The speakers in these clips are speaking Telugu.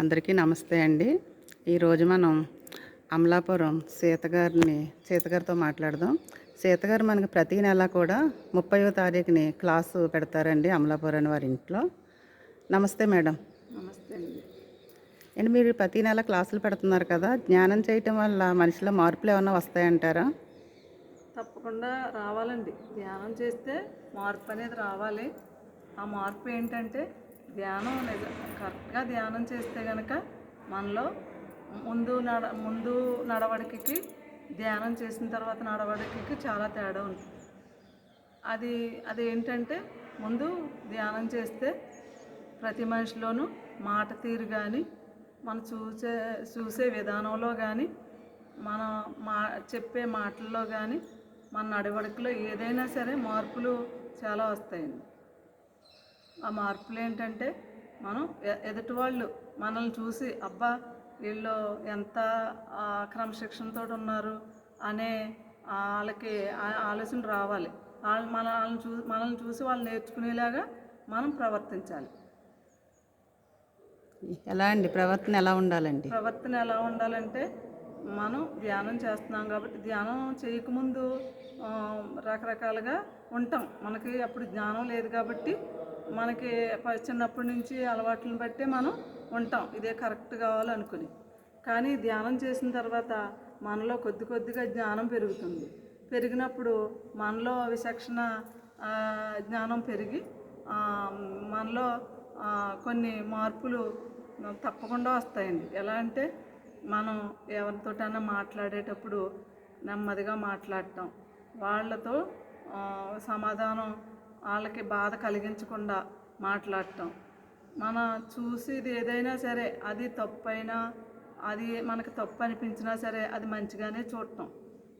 అందరికీ నమస్తే అండి. ఈరోజు మనం అమలాపురం సీతగారిని సీతగారితో మాట్లాడదాం. సీతగారు మనకి ప్రతి నెల కూడా ముప్పైవ తారీఖుని క్లాసు పెడతారండి అమలాపురం వారి ఇంట్లో. నమస్తే మేడం. నమస్తే అండి. అండ్ మీరు ప్రతి నెల క్లాసులు పెడుతున్నారు కదా జ్ఞానం చేయటం వల్ల మనిషిలో మార్పులు ఏమైనా వస్తాయంటారా? తప్పకుండా రావాలండి. ధ్యానం చేస్తే మార్పు అనేది రావాలి. ఆ మార్పు ఏంటంటే ధ్యానం నిజ కరెక్ట్గా ధ్యానం చేస్తే కనుక మనలో ముందు నడ ముందు నడవడికకి ధ్యానం చేసిన తర్వాత నడవడికకి చాలా తేడా ఉంటుంది. అది అది ఏంటంటే ముందు ధ్యానం చేస్తే ప్రతి మనిషిలోనూ మాట తీరు కానీ మనం చూసే చూసే విధానంలో కానీ మన మా చెప్పే మాటల్లో కానీ మన నడవడికలో ఏదైనా సరే మార్పులు చాలా వస్తాయండి. ఆ మార్పులు ఏంటంటే మనం ఎదుటి వాళ్ళు మనల్ని చూసి అబ్బా వీళ్ళు ఎంత క్రమశిక్షణతో ఉన్నారు అనే వాళ్ళకి ఆలోచన రావాలి. వాళ్ళు మన వాళ్ళని చూ మనల్ని చూసి వాళ్ళు నేర్చుకునేలాగా మనం ప్రవర్తించాలి. ఎలా అండి? ప్రవర్తన ఎలా ఉండాలండి? ప్రవర్తన ఎలా ఉండాలంటే మనం ధ్యానం చేస్తున్నాం కాబట్టి ధ్యానం చేయకముందు రకరకాలుగా ఉంటాం. మనకి అప్పుడు జ్ఞానం లేదు కాబట్టి మనకి చిన్నప్పటి నుంచి అలవాట్లను బట్టే మనం ఉంటాం. ఇదే కరెక్ట్ కావాలనుకుని. కానీ ధ్యానం చేసిన తర్వాత మనలో కొద్ది కొద్దిగా జ్ఞానం పెరుగుతుంది. పెరిగినప్పుడు మనలో విచక్షణ జ్ఞానం పెరిగి మనలో కొన్ని మార్పులు తప్పకుండా వస్తాయండి. ఎలా అంటే మనం ఎవరితోటైనా మాట్లాడేటప్పుడు నెమ్మదిగా మాట్లాడటం. వాళ్ళతో సమాధానం వాళ్ళకి బాధ కలిగించకుండా మాట్లాడటం. మన చూసేది ఏదైనా సరే అది తప్పైనా అది మనకి తప్పు అనిపించినా సరే అది మంచిగానే చూడటం.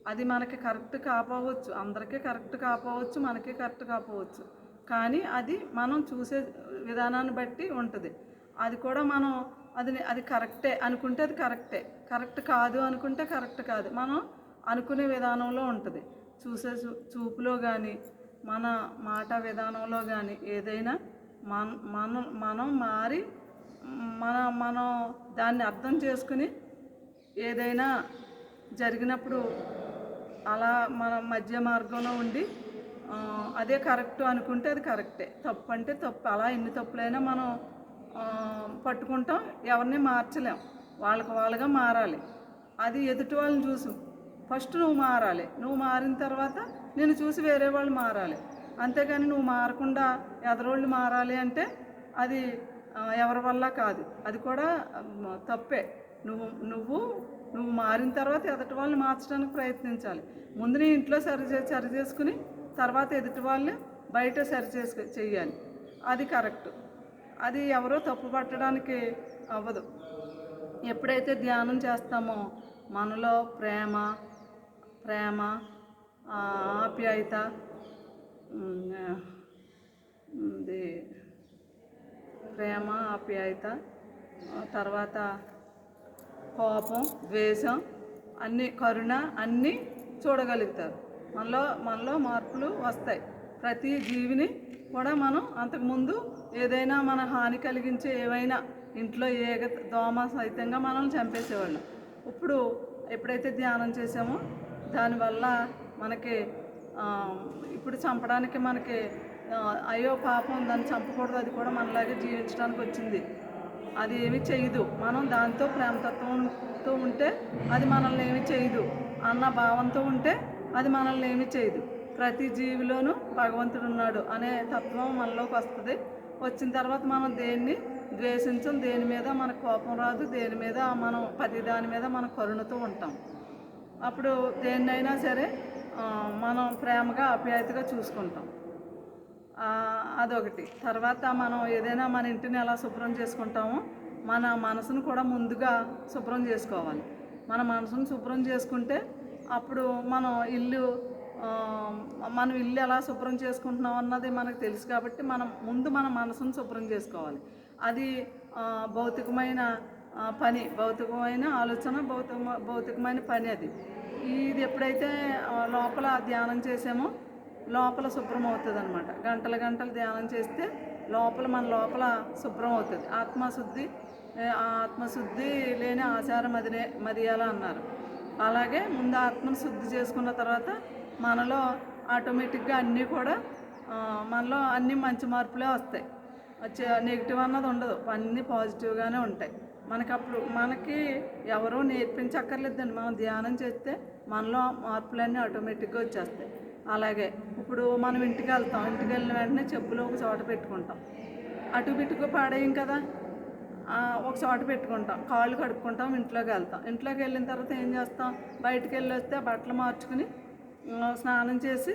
అది మనకి కరెక్ట్ కాపోవచ్చు. అందరికీ కరెక్ట్ కాపోవచ్చు మనకి కరెక్ట్ కాపోవచ్చు. కానీ అది మనం చూసే విధానాన్ని బట్టి ఉంటుంది. అది కూడా మనం అది అది కరెక్టే అనుకుంటే అది కరెక్టే. కరెక్ట్ కాదు అనుకుంటే కరెక్ట్ కాదు. మనం అనుకునే విధానంలో ఉంటుంది. చూసే చూ చూపులో కానీ మన మాట విధానంలో కానీ ఏదైనా మన మనం మనం మారి మన మనం దాన్ని అర్థం చేసుకుని ఏదైనా జరిగినప్పుడు అలా మన మధ్య మార్గంలో ఉండి అదే కరెక్ట్ అనుకుంటే అది కరెక్టే. తప్పు అంటే తప్పు. అలా ఎన్ని తప్పులైనా మనం పట్టుకుంటాం. ఎవరిని మార్చలేం. వాళ్ళకి వాళ్ళుగా మారాలి. అది ఎదుటి వాళ్ళని చూసు. ఫస్ట్ నువ్వు మారాలి. నువ్వు మారిన తర్వాత నేను చూసి వేరే వాళ్ళు మారాలి. అంతేగాని నువ్వు మారకుండా ఎదరోళ్ళు మారాలి అంటే అది ఎవరి వల్ల కాదు. అది కూడా తప్పే. నువ్వు నువ్వు నువ్వు మారిన తర్వాత ఎదుటి వాళ్ళని మార్చడానికి ప్రయత్నించాలి. ముందు నీ ఇంట్లో సరి చే- సరి చేసుకుని తర్వాత ఎదుటి వాళ్ళని బయట సరి చేసుకు చెయ్యాలి. అది కరెక్ట్. అది ఎవరో తప్పు పట్టడానికి అవ్వదు. ఎప్పుడైతే ధ్యానం చేస్తామో మనలో ప్రేమ ప్రేమ ఆప్యాయత ఇది ప్రేమ ఆప్యాయత తర్వాత కోపం ద్వేషం అన్ని కరుణ అన్నీ చూడగలుగుతారు. మనలో మనలో మార్పులు వస్తాయి. ప్రతి జీవిని కూడా మనం అంతకుముందు ఏదైనా మన హాని కలిగించే ఏవైనా ఇంట్లో ఏ దోమ సహితంగా మనల్ని చంపేసేవాళ్ళం. ఇప్పుడు ఎప్పుడైతే ధ్యానం చేసామో దానివల్ల మనకి ఇప్పుడు చంపడానికి మనకి అయ్యో పాపం దాన్ని చంపకూడదు అది కూడా మనలాగే జీవించడానికి వచ్చింది. అది ఏమి చేయదు. మనం దాంతో ప్రేమతత్వంతో ఉంటే అది మనల్ని ఏమి చేయదు. అన్న భావంతో ఉంటే అది మనల్ని ఏమి చేయదు. ప్రతి జీవిలోనూ భగవంతుడు ఉన్నాడు అనే తత్వం మనలోకి వస్తుంది. వచ్చిన తర్వాత మనం దేన్ని ద్వేషించం దేని మీద మన కోపం రాదు దేని మీద మనం ప్రతి దాని మీద మన కరుణతో ఉంటాం. అప్పుడు దేన్నైనా సరే మనం ప్రేమగా ఆప్యాయతగా చూసుకుంటాం. అదొకటి. తర్వాత మనం ఏదైనా మన ఇంటిని ఎలా శుభ్రం చేసుకుంటామో మన మనసును కూడా ముందుగా శుభ్రం చేసుకోవాలి. మన మనసును శుభ్రం చేసుకుంటే అప్పుడు మనం ఇల్లు మనం ఇల్లు ఎలా శుభ్రం చేసుకుంటున్నాం అన్నది మనకు తెలుసు కాబట్టి మనం ముందు మన మనసును శుభ్రం చేసుకోవాలి. అది భౌతికమైన పని భౌతికమైన ఆలోచన భౌతిక భౌతికమైన పని అది. ఇది ఎప్పుడైతే లోపల ధ్యానం చేసామో లోపల శుభ్రం అవుతుంది అనమాట గంటల గంటలు ధ్యానం చేస్తే లోపల మన లోపల శుభ్రం అవుతుంది ఆత్మశుద్ధి ఆత్మశుద్ధి లేని ఆచారం అదినే మదియాల అన్నారు. అలాగే ముందు ఆత్మను శుద్ధి చేసుకున్న తర్వాత మనలో ఆటోమేటిక్గా అన్నీ కూడా మనలో అన్ని మంచి మార్పులే వస్తాయి. వచ్చే నెగిటివ్ అన్నది ఉండదు. అన్నీ పాజిటివ్గానే ఉంటాయి. మనకి అప్పుడు మనకి ఎవరో నేర్పించక్కర్లేదండి. మనం ధ్యానం చేస్తే మనలో మార్పులన్నీ ఆటోమేటిక్గా వచ్చేస్తాయి. అలాగే ఇప్పుడు మనం ఇంటికి వెళ్తాం. ఇంటికి వెళ్ళిన వెంటనే చెప్పులు ఒక చోట పెట్టుకుంటాం. అటు బిట్టుకు పాడేయం కదా? ఒక చోట పెట్టుకుంటాం. కాళ్ళు కడుక్కుంటాం ఇంట్లోకి వెళ్తాం. ఇంట్లోకి వెళ్ళిన తర్వాత ఏం చేస్తాం? బయటికి వెళ్ళి వస్తే బట్టలు మార్చుకుని స్నానం చేసి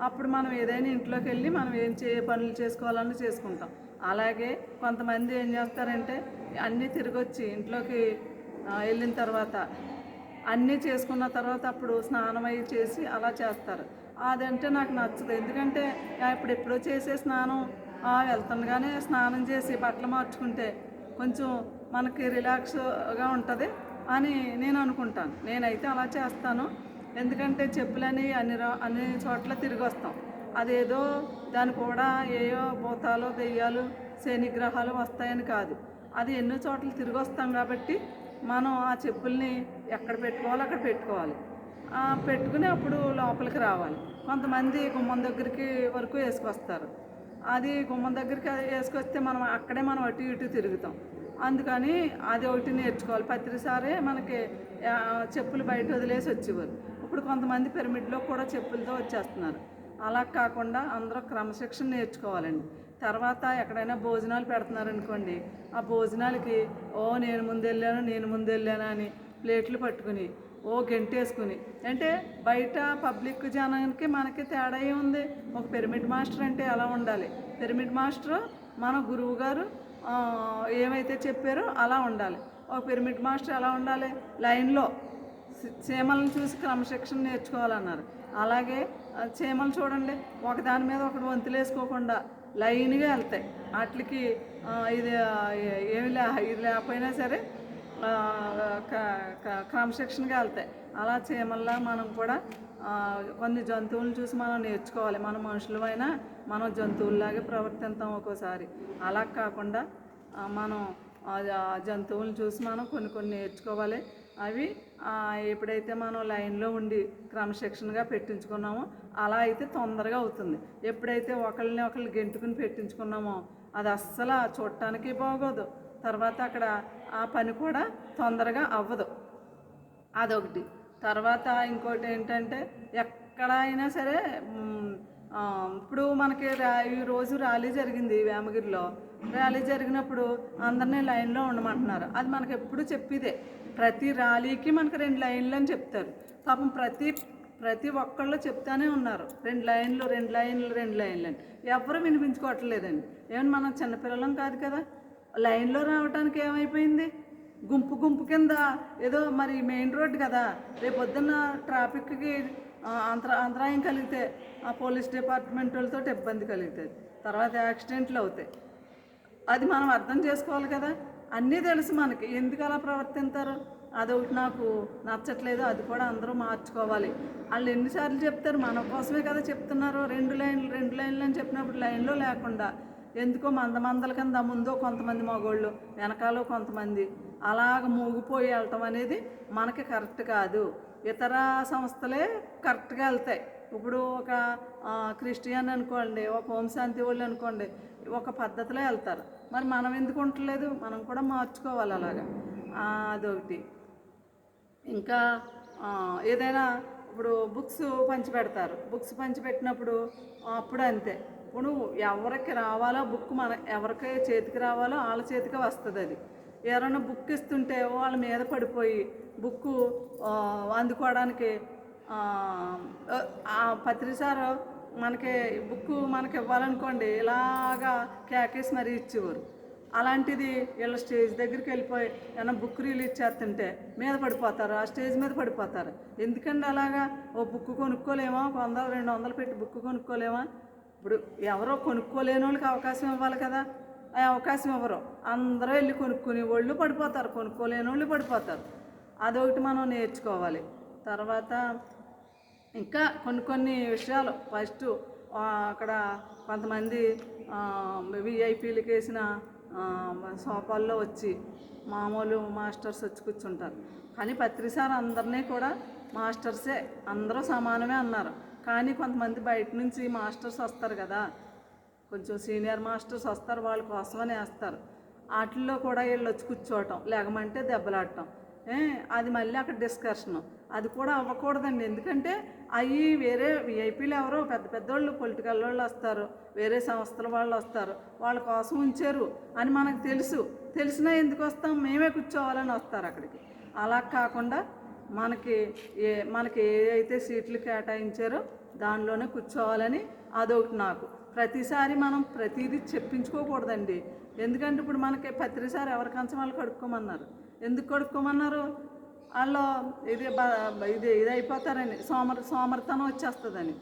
అప్పుడు మనం ఏదైనా ఇంట్లోకి వెళ్ళి మనం ఏం చే పనులు చేసుకోవాలని చేసుకుంటాం. అలాగే కొంతమంది ఏం చేస్తారంటే అన్నీ తిరిగి వచ్చి ఇంట్లోకి వెళ్ళిన తర్వాత అన్నీ చేసుకున్న తర్వాత అప్పుడు స్నానం అయ్యి చేసి అలా చేస్తారు. అదంటే నాకు నచ్చదు. ఎందుకంటే ఇప్పుడు ఎప్పుడో చేసే స్నానం వెళ్తుండగానే స్నానం చేసి బట్టలు మార్చుకుంటే కొంచెం మనకి రిలాక్స్గా ఉంటుంది అని నేను అనుకుంటాను. నేనైతే అలా చేస్తాను. ఎందుకంటే చెప్పులని అన్ని రా- అన్ని చోట్ల తిరిగి వస్తాం అదేదో దాని కూడా ఏయో భూతాలు దెయ్యాలు శనిగ్రహాలు వస్తాయని కాదు. అది ఎన్నో చోట్ల తిరిగి వస్తాం కాబట్టి మనం ఆ చెప్పుల్ని ఎక్కడ పెట్టుకోవాలి అక్కడ పెట్టుకోవాలి. పెట్టుకుని అప్పుడు లోపలికి రావాలి. కొంతమంది గుమ్మం దగ్గరికి వరకు వేసుకొస్తారు. అది గుమ్మం దగ్గరికి వేసుకొస్తే మనం అక్కడే మనం అటు ఇటు తిరుగుతాం. అందుకని అది ఒకటి నేర్చుకోవాలి. ప్రతిసారే మనకి చెప్పులు బయట వదిలేసి వచ్చేవారు. ఇప్పుడు కొంతమంది పిరమిడ్లో కూడా చెప్పులతో వచ్చేస్తున్నారు. అలా కాకుండా అందరూ క్రమశిక్షణ నేర్చుకోవాలండి. తర్వాత ఎక్కడైనా భోజనాలు పెడుతున్నారనుకోండి ఆ భోజనాలకి ఓ నేను ముందు వెళ్ళాను నేను ముందు వెళ్ళాను అని ప్లేట్లు పట్టుకుని ఓ గెంటేసుకుని అంటే బయట పబ్లిక్ జనానికి మనకి తేడా ఏముంది? ఒక పిరమిడ్ మాస్టర్ అంటే ఎలా ఉండాలి? పిరమిడ్ మాస్టర్ మన గురువు గారు ఏమైతే చెప్పారో అలా ఉండాలి. ఒక పిరమిడ్ మాస్టర్ ఎలా ఉండాలి? లైన్లో చీమలను చూసి క్రమశిక్షణ నేర్చుకోవాలన్నారు. అలాగే చీమలు చూడండి ఒకదాని మీద ఒకటి వంతులేసుకోకుండా లైన్గా వెళ్తాయి. వాటికి ఇది ఏమి లే ఇది లేకపోయినా సరే క- క- క్రమశిక్షణగా వెళ్తాయి. అలా చీమల్లా మనం కూడా కొన్ని జంతువులను చూసి మనం నేర్చుకోవాలి. మన మనుషులమైనా మనం జంతువుల్లాగే ప్రవర్తిస్తాం ఒక్కోసారి. అలా కాకుండా మనం జంతువులను చూసి మనం కొన్ని కొన్ని నేర్చుకోవాలి. అవి ఎప్పుడైతే మనం లైన్లో ఉండి క్రమశిక్షణగా పెట్టించుకున్నామో అలా అయితే తొందరగా అవుతుంది. ఎప్పుడైతే ఒకళ్ళని ఒకళ్ళు గెంటుకుని పెట్టించుకున్నామో అది అస్సలు చూడటానికి బాగోదు. తర్వాత అక్కడ ఆ పని కూడా తొందరగా అవ్వదు. అదొకటి. తర్వాత ఇంకోటి ఏంటంటే ఎక్కడ అయినా సరే ఇప్పుడు మనకి రా ఈ రోజు ర్యాలీ జరిగింది వేమగిరిలో. ర్యాలీ జరిగినప్పుడు అందరినీ లైన్లో ఉండమంటున్నారు. అది మనకి ఎప్పుడు చెప్పిదే. ప్రతి ర్యాలీకి మనకి రెండు లైన్లు అని చెప్తారు. పాపం ప్రతి ప్రతి ఒక్కళ్ళు చెప్తానే ఉన్నారు. రెండు లైన్లు రెండు లైన్లు రెండు లైన్లు అని. ఎవరు వినిపించుకోవట్లేదండి. ఏమన్నా మనం చిన్నపిల్లలం కాదు కదా. లైన్లో రావడానికి ఏమైపోయింది? గుంపు గుంపు కింద ఏదో మరి మెయిన్ రోడ్ కదా. రేపు పొద్దున్న ట్రాఫిక్కి అంతర అంతరాయం కలిగితే ఆ పోలీస్ డిపార్ట్మెంట్ వాళ్ళతో ఇబ్బంది కలుగుతుంది తర్వాత యాక్సిడెంట్లు అవుతాయి. అది మనం అర్థం చేసుకోవాలి కదా. అన్నీ తెలుసు మనకి. ఎందుకు అలా ప్రవర్తింతారు? అదొకటి నాకు నచ్చట్లేదు అది కూడా అందరూ మార్చుకోవాలి. వాళ్ళు ఎన్నిసార్లు చెప్తారు మన కోసమే కదా చెప్తున్నారు రెండు లైన్లు రెండు లైన్లు అని చెప్పినప్పుడు లైన్లో లేకుండా ఎందుకో మంద మందల కింద ముందో కొంతమంది మగోళ్ళు వెనకాలో కొంతమంది అలాగ మూగిపోయి వెళ్ళటం అనేది మనకి కరెక్ట్ కాదు. ఇతర సంస్థలే కరెక్ట్గా వెళ్తాయి. ఇప్పుడు ఒక క్రిస్టియన్ అనుకోండి ఒక హోంశాంతి వాళ్ళు అనుకోండి ఒక పద్ధతిలో వెళ్తారు. మరి మనం ఎందుకు ఉండలేదు మనం కూడా మార్చుకోవాలి అలాగా. అదొకటి. ఇంకా ఏదైనా ఇప్పుడు బుక్స్ పంచిపెడతారు. బుక్స్ పంచిపెట్టినప్పుడు అప్పుడు అంతే. ఇప్పుడు ఎవరికి రావాలో బుక్ మన ఎవరికి చేతికి రావాలో వాళ్ళ చేతికి వస్తుంది అది. ఎవరైనా బుక్ ఇస్తుంటే వాళ్ళ మీద పడిపోయి బుక్ అందుకోవడానికి ఆ, పత్రిసారు మనకి బుక్ మనకి ఇవ్వాలనుకోండి ఇలాగా కేకేసి మరీ ఇచ్చేవారు. అలాంటిది వీళ్ళ స్టేజ్ దగ్గరికి వెళ్ళిపోయి ఏమైనా బుక్ రిలీజ్ చేస్తుంటే మీద పడిపోతారు ఆ స్టేజ్ మీద పడిపోతారు. ఎందుకండి అలాగా? ఓ బుక్ కొనుక్కోలేమా? ఒక వందలు రెండు వందలు పెట్టి బుక్ కొనుక్కోలేమా? ఇప్పుడు ఎవరో కొనుక్కోలేని వాళ్ళకి అవకాశం ఇవ్వాలి కదా. ఆ అవకాశం ఇవ్వరు. అందరూ వెళ్ళి కొనుక్కునే వాళ్ళు పడిపోతారు కొనుక్కోలేని వాళ్ళు పడిపోతారు. అదొకటి మనం నేర్చుకోవాలి. తర్వాత ఇంకా కొన్ని కొన్ని విషయాలు. ఫస్ట్ అక్కడ కొంతమంది విఐపీలకు వేసిన సోఫాల్లో వచ్చి మామూలు మాస్టర్స్ వచ్చి కూర్చుంటారు. కానీ పత్రిసార్ అందరినీ కూడా మాస్టర్సే అందరూ సమానమే అన్నారు. కానీ కొంతమంది బయట నుంచి మాస్టర్స్ వస్తారు కదా కొంచెం సీనియర్ మాస్టర్స్ వస్తారు వాళ్ళ కోసమని వేస్తారు. వాటిల్లో కూడా వీళ్ళు వచ్చి కూర్చోవటం లేకమంటే దెబ్బలాడటం. అది మళ్ళీ అక్కడ డిస్కషను అది కూడా అవ్వకూడదండి. ఎందుకంటే అవి వేరే విఐపీలు ఎవరో పెద్ద పెద్ద వాళ్ళు పొలిటికల్ వాళ్ళు వస్తారు వేరే సంస్థల వాళ్ళు వస్తారు వాళ్ళ కోసం ఉంచారు అని మనకు తెలుసు. తెలిసినా ఎందుకు వస్తాం? మేమే కూర్చోవాలని వస్తారు అక్కడికి. అలా కాకుండా మనకి ఏ మనకి ఏదైతే సీట్లు కేటాయించారో దానిలోనే కూర్చోవాలని అదొకటి నాకు. ప్రతిసారి మనం ప్రతిదీ చెప్పించుకోకూడదండి. ఎందుకంటే ఇప్పుడు మనకి ప్రతిసారి ఎవరి కంచం వాళ్ళు కడుక్కోమన్నారు. ఎందుకు కడుక్కోమన్నారు? వాళ్ళు ఇది ఇది ఇది అయిపోతారని సోమర సోమరితనం వచ్చేస్తుందని.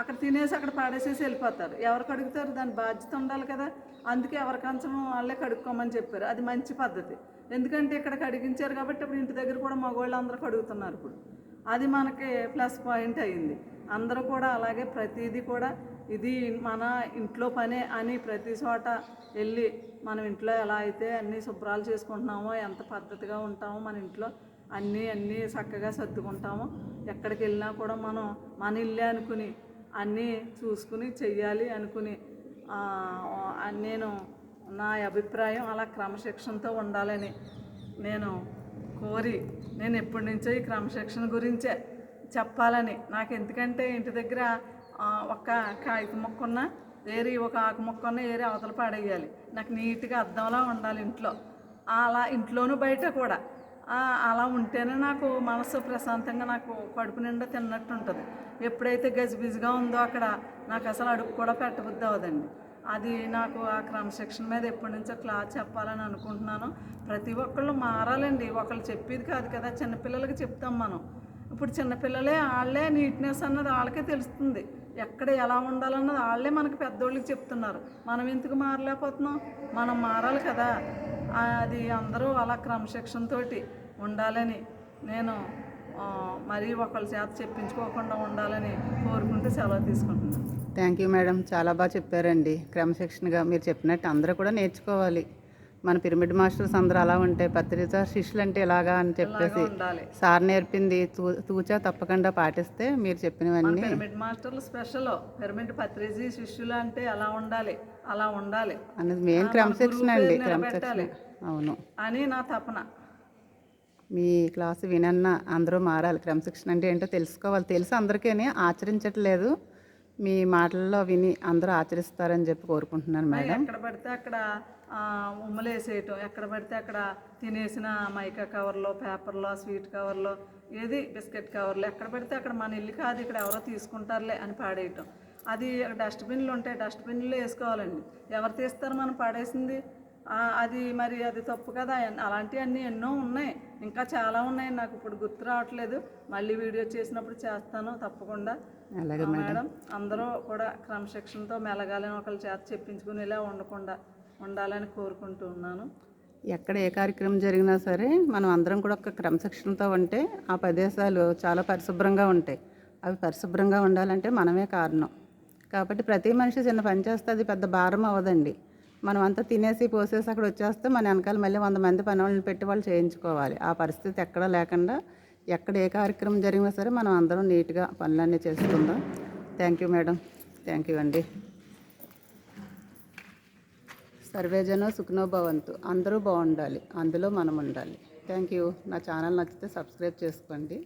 అక్కడ తినేసి అక్కడ పాడేసేసి వెళ్ళిపోతారు. ఎవరు కడుగుతారు దాని బాధ్యత ఉండాలి కదా. అందుకే ఎవరి కంచం వాళ్ళే కడుక్కోమని చెప్పారు. అది మంచి పద్ధతి. ఎందుకంటే ఇక్కడ కడిగించారు కాబట్టి ఇప్పుడు ఇంటి దగ్గర కూడా మగవాళ్ళు అందరూ కడుగుతున్నారు ఇప్పుడు. అది మనకి ప్లస్ పాయింట్ అయింది. అందరూ కూడా అలాగే ప్రతిదీ కూడా ఇది మన ఇంట్లో పనే అని ప్రతి చోట వెళ్ళి మనం ఇంట్లో ఎలా అయితే అన్ని శుభ్రాలు చేసుకుంటున్నామో ఎంత పద్ధతిగా ఉంటామో మన ఇంట్లో అన్నీ అన్నీ చక్కగా సర్దుకుంటాము. ఎక్కడికి వెళ్ళినా కూడా మనం మన ఇల్లే అనుకుని అన్నీ చూసుకుని చెయ్యాలి అనుకుని నేను నా అభిప్రాయం అలా క్రమశిక్షణతో ఉండాలని నేను కోరి నేను ఎప్పటి నుంచో ఈ క్రమశిక్షణ గురించే చెప్పాలని. నాకు ఎందుకంటే ఇంటి దగ్గర ఒక కాగిత మొక్క ఉన్న ఏరి ఒక ఆకు మొక్క ఉన్న ఏరి అవతల పాడేయాలి. నాకు నీట్గా అద్దంలా ఉండాలి ఇంట్లో. అలా ఇంట్లోనూ బయట కూడా. అలా ఉంటేనే నాకు మనసు ప్రశాంతంగా నాకు కడుపు నిండా తిన్నట్టు ఉంటుంది ఎప్పుడైతే గజిబిజిగా ఉందో అక్కడ నాకు అసలు అడుగు కూడా పెట్టబుద్ధి అవ్వదండి. అది నాకు ఆ క్రమశిక్షణ మీద ఎప్పటి నుంచో క్లాస్ చెప్పాలని అనుకుంటున్నాను. ప్రతి ఒక్కళ్ళు మారాలండి. ఒకళ్ళు చెప్పేది కాదు కదా చిన్నపిల్లలకి చెప్తాం మనం. ఇప్పుడు చిన్నపిల్లలే వాళ్ళే నీట్నెస్ అన్నది వాళ్ళకే తెలుస్తుంది. ఎక్కడ ఎలా ఉండాలన్నది వాళ్ళే మనకి పెద్దోళ్ళకి చెప్తున్నారు. మనం ఎందుకు మారలేకపోతున్నాం? మనం మారాలి కదా. అది అందరూ అలా క్రమశిక్షణతో ఉండాలని నేను మరీ ఒకళ్ళ చేత చెప్పించుకోకుండా ఉండాలని కోరుకుంటూ సెలవు తీసుకుంటున్నాను. Thank you madam. చాలా బాగా చెప్పారండి. క్రమశిక్షణగా మీరు చెప్పినట్టు అందరూ కూడా నేర్చుకోవాలి. మన పిరమిడ్ మాస్టర్స్ అందరూ అలా ఉంటే పత్రిక శిష్యులు అంటే ఇలాగా అని చెప్పేసి సార్ నేర్పింది తూచా తప్పకుండా పాటిస్తే మీరు చెప్పినవన్నీ పిరమిడ్ మాస్టర్లు స్పెషల్. పిరమిడ్ పత్రిజీ శిష్యులు అంటే అలా ఉండాలి అలా ఉండాలి. అన్నది మెయిన్ క్రమశిక్షణ అండి క్రమశిక్షణ. అవును. అని నా తపన. మీ క్లాసు వినన్న అందరూ మారాలి. క్రమశిక్షణ అంటే ఏంటో తెలుసుకోవాలి. తెలుసు అందరికీ ఆచరించట్లేదు. మీ మాటల్లో విని అందరూ ఆచరిస్తారని చెప్పి కోరుకుంటున్నాను మేడం. ఎక్కడ పడితే అక్కడ ఉమ్మలేసేయటం. ఎక్కడ పడితే అక్కడ తినేసిన మైకా కవర్లో పేపర్లో స్వీట్ కవర్లో ఏది బిస్కెట్ కవర్లో ఎక్కడ పడితే అక్కడ మన ఇల్లు కాదు ఇక్కడ ఎవరో తీసుకుంటారులే అని పాడేయటం. అది డస్ట్బిన్లు ఉంటాయి డస్ట్బిన్లో వేసుకోవాలండి. ఎవరు తీస్తారు మనం పాడేసింది? అది మరి అది తప్పు కదా. అలాంటివన్నీ ఎన్నో ఉన్నాయి. ఇంకా చాలా ఉన్నాయి. నాకు ఇప్పుడు గుర్తు రావట్లేదు. మళ్ళీ వీడియో చేసినప్పుడు చేస్తాను తప్పకుండా. మేడం అందరూ కూడా క్రమశిక్షణతో మెలగాలని ఒకళ్ళ చేత చెప్పించుకునేలా ఉండకుండా ఉండాలని కోరుకుంటూ ఉన్నాను. ఎక్కడ ఏ కార్యక్రమం జరిగినా సరే మనం అందరం కూడా ఒక క్రమశిక్షణతో ఉంటే ఆ ప్రదేశాలు చాలా పరిశుభ్రంగా ఉంటాయి. అవి పరిశుభ్రంగా ఉండాలంటే మనమే కారణం. కాబట్టి ప్రతి మనిషి చిన్న పని చేస్తే అది పెద్ద భారం అవ్వదండి. మనం అంతా తినేసి పోసేసి అక్కడ వచ్చేస్తే మన వెనకాల మళ్ళీ వంద మంది పని వాళ్ళని పెట్టి వాళ్ళు చేయించుకోవాలి. ఆ పరిస్థితి ఎక్కడా లేకుండా ఎక్కడ ఏ కార్యక్రమం జరిగినా సరే మనం అందరం నీట్గా పనులన్నీ చేసుకుందాం. Thank you madam. Thank you అండి. సర్వేజనో సుఖనో భవంతు. అందరూ బాగుండాలి. అందులో మనం ఉండాలి థ్యాంక్ యూ. నా ఛానల్ నచ్చితే సబ్స్క్రైబ్ చేసుకోండి.